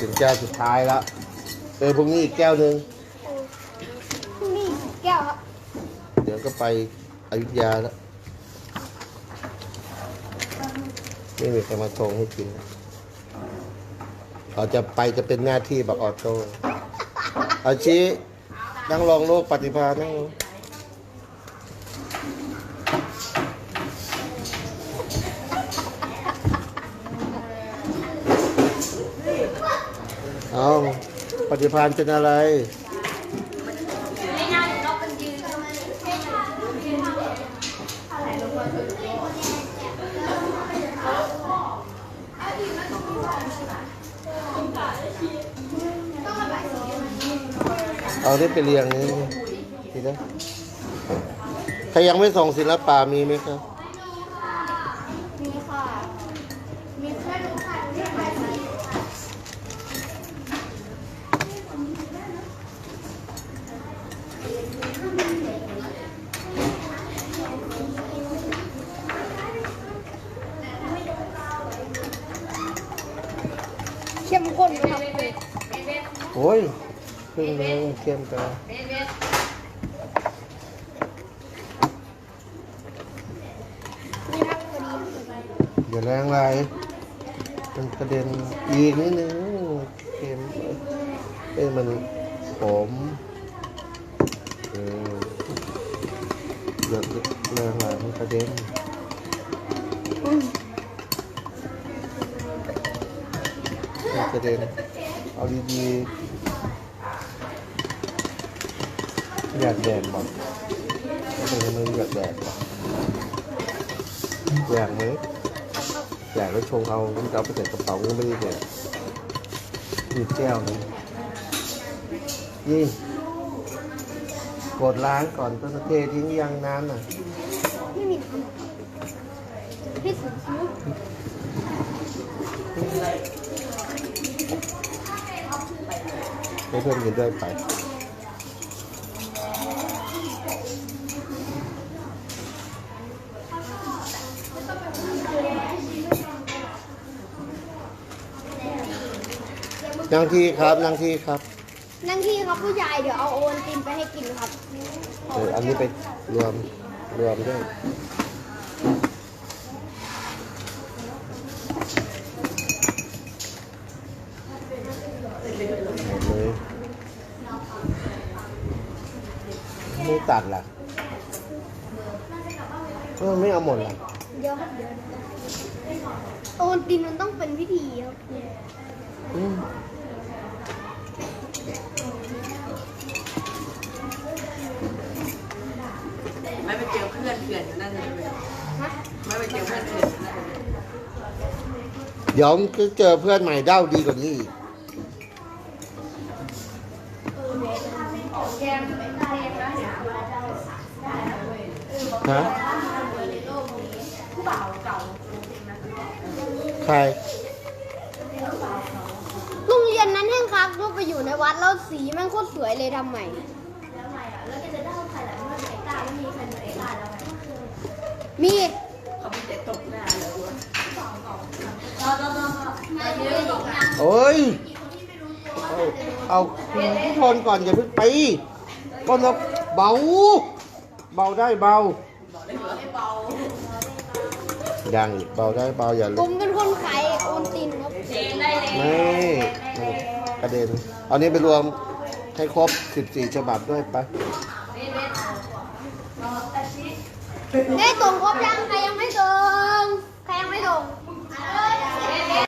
ถึงแก้วสุดท้ายแล้วเออพรุ่งนี้อีกแก้วหนึ่งพรุ่งนี้แก้วครับเดี๋ยวก็ไปอยุธยาแล้วไม่มีใครมาชงให้กินเขาจะไปจะเป็นหน้าที่แบบออโต้อาชีนั่งลองโลกปฏิภาณนั่งลง เอาปฏิภาณเป็นอะไร ไม่น่าเราเป็นยืนเอาได้ไปเรียงนี้ทีนะใครยังไม่ส่งศิลปะมีไหมครับ มีค่ะมีแค่รู้ค่ะที่ไปไหน เข้ มข้นไหมครับโอ้ยครึ่งนึงเข้มไปนี่ครับพอย่าแรงไรมันกระเด็นอีกนิดนึงเข้มเอ้ยมันหอมเอออย่าแรงไรมันกระเด็น กระเด็นเอาดีๆอยากแดดบอกไม่เป็นไรมันอยากแดดบอกอยากไหมอยากแล้วชงเอามันจะเอาไปใส่กระเป๋าก็ไม่ได้แดกมีแก้วนึงนี่กดล้างก่อนต้นเททิ้งยังน้ำน่ะไม่มีครับพี่สุดคิ้ว ให้เพื่อนกินด้วยไปนั่งที่ครับนั่งที่ครับ นั่งที่ครับผู้ชายเดี๋ยวเอาโอวัลตินไปให้กินครับเอออันนี้ไปรวมรวมด้วย มดเลยไม่ตัดล่ะเออไม่เอาหมดล่ะเดี๋ยวครับเดี๋ยวโอวัลตินมันต้องเป็นพิธีครับอืมไม่ไปเจอเพื่อนเถื่อนอยู่นั่นเลยฮะไม่ไปเจอเพื่อนเถื่อนอยู่นั่นเลยเดี๋ยวก็เจอเพื่อนใหม่เด้าดีกว่านี้อีก ฮะใครโรงเรียนนั้นแห้งครับก็ไปอยู่ในวัดแล้วสีมันโคตรสวยเลยทำใหม่มีเขามีแต่ตกหน้าเลยโอ้ย เอาเอาทุกคนก่อนอย่าเพิ่งไปคนเราเบา เบาได้เบายังอีกเบาได้เบาอย่าผลุกมเป็นคนขายโอวัลตินครับไม่กระเด็นเอานี้ไปรวมให้ครบ 14 ฉบับด้วยไป ได้ส่งครบยังใครยังไม่ส่งใครยังไม่ส่ง